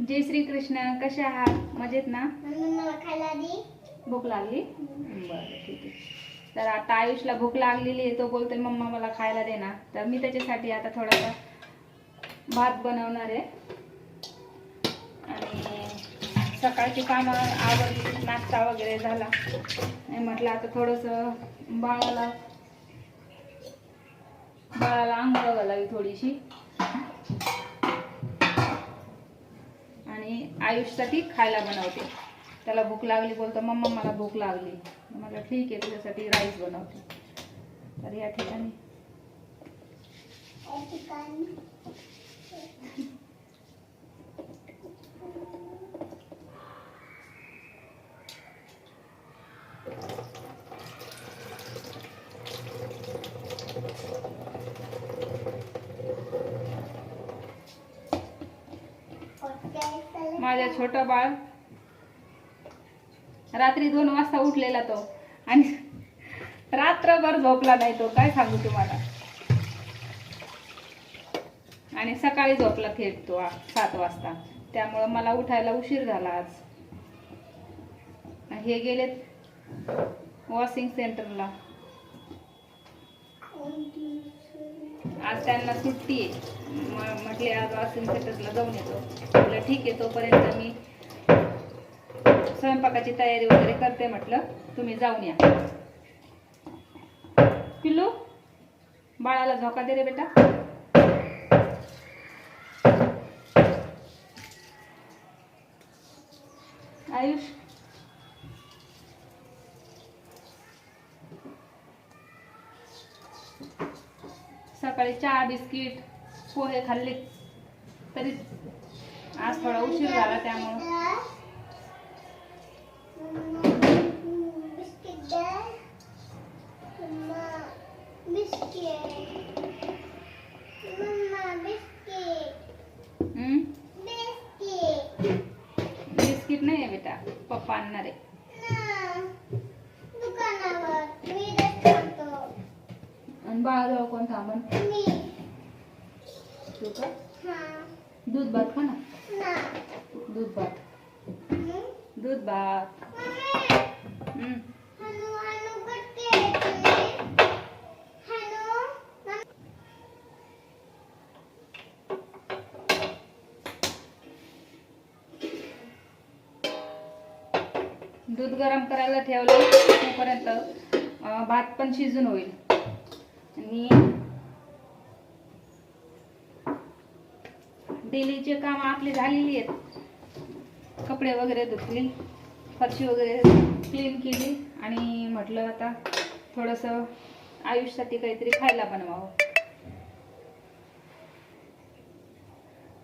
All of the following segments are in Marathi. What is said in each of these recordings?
जय श्री कृष्ण कशा आहात? मजेत ना? भूक लागली? बरं ठीक आहे. तर आता आयुषला भूक लागलेली आहे तो बोलतोय मम्मा मला खायला दे ना. तर मी त्याच्यासाठी आता थोडासा भात बनवणार आहे. आणि सकाळची कामं आवडली नाश्ता वगैरे झाला. आणि म्हटलं आता थोडंसं बाळाला बाळाला आंघोळ घालावी थोडीशी. आयुषसाठी खायला बनवते. त्याला भूक लागली बोलतो मम्मा मला भूक लागली. म्हटलं ठीक आहे तुझ्यासाठी राईस बनवते. तर या ठिकाणी या ठिकाणी ओके, माझ्या छोटं बाळ रात्री दोन वाजता उठलेला तो. आणि रात्रभर झोपला नाही तो. काय सांगू तुम्हाला? आणि सकाळी झोपला थेट तो सात वाजता. त्यामुळं मला उठायला उशीर झाला आज. हे गेलेत वॉशिंग सेंटरला. आज त्यांना सुट्टी आहे. म- म्हटले आज वॉशिंग सेंटरला जाऊन येतो. म्हटलं ठीक आहे तोपर्यंत मी स्वयंपाकाची तयारी वगैरे करते म्हटलं तुम्ही जाऊन या. पिल्लू बाळाला झोका दे रे बेटा. आयुष सकाळी चहा बिस्किट पोहे खाल्ले. तरी आज थोडा उशीर झाला त्यामुळं. बिस्किट हम्म? बिस्किट बिस्किट नाही आहे बेटा पप्पा आणणार आहे. बाळाजवळ कोण थांबन? तू का? दूध भात खा ना. दूध भात. दूध भात दूध गरम करायला ठेवलं तोपर्यंत भात पण शिजून होईल आणि डेलीचे काम आपली झालेली आहेत कपडे वगैरे धुतली फरशी वगैरे क्लीन केली आणि म्हटलं आता थोडंसं आयुष्यासाठी काहीतरी खायला बनवावं.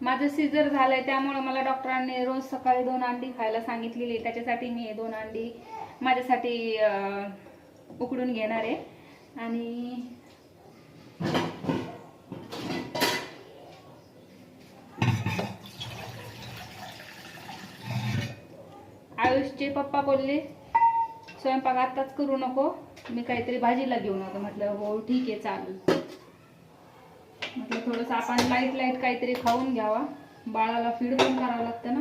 माझं सीझर झालंय त्यामुळे मला डॉक्टरांनी रोज सकाळी दोन अंडी खायला सांगितलेली त्याच्यासाठी मी दोन अंडी माझ्यासाठी उकडून घेणार आहे. आणि आयुषचे पप्पा बोलले स्वयंपाक आत्ताच करू नको मी काहीतरी भाजीला घेऊन होतो म्हटलं हो ठीक आहे चालेल. म्हटलं थोडंसं आपण लाइट लाइट काहीतरी खाऊन घ्यावा. बाळाला फीड पण करावं लागतं ना.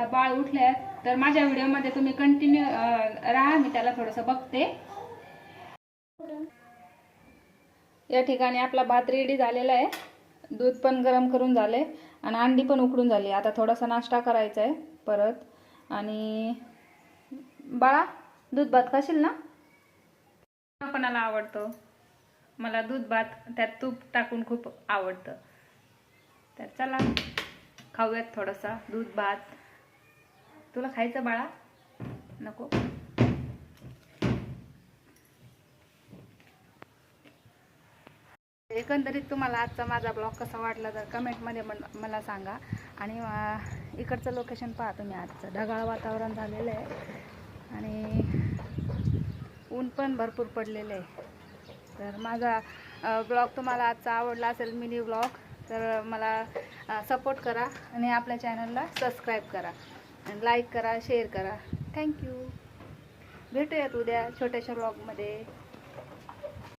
आता बाळ उठले तर माझ्या व्हिडिओमध्ये तुम्ही कंटिन्यू राहा मी त्याला थोडंसं बघते. या ठिकाणी आपला भात रेडी झालेला आहे. दूध पण गरम करून झाले आणि अंडी पण उकडून झाली. आता थोडासा नाश्ता करायचा आहे परत. आणि बाळा दूध भात खाशील ना? कोणाला आवडतो? मला दूध भात त्यात तूप टाकून खूप आवडतं. तर चला खाऊयात थोडासा दूध भात. तुला खायचं बाळा. नको. एकंदरीत तुम्हाला आजचा माझा ब्लॉग कसा वाटला तर कमेंटमध्ये मन- मला सांगा. आणि इकडचं लोकेशन पहा तुम्ही आजचं. ढगाळ वातावरण झालेलं आहे. आणि ऊन पण भरपूर पडलेलं आहे. तर माझा ब्लॉग तुम्हाला आजचा आवडला असेल मिनी ब्लॉग तर मला सपोर्ट करा आणि आपल्या चॅनलला सबस्क्राईब करा. आणि लाईक करा शेअर करा. थँक्यू भेटूयात उद्या छोट्याशा ब्लॉगमध्ये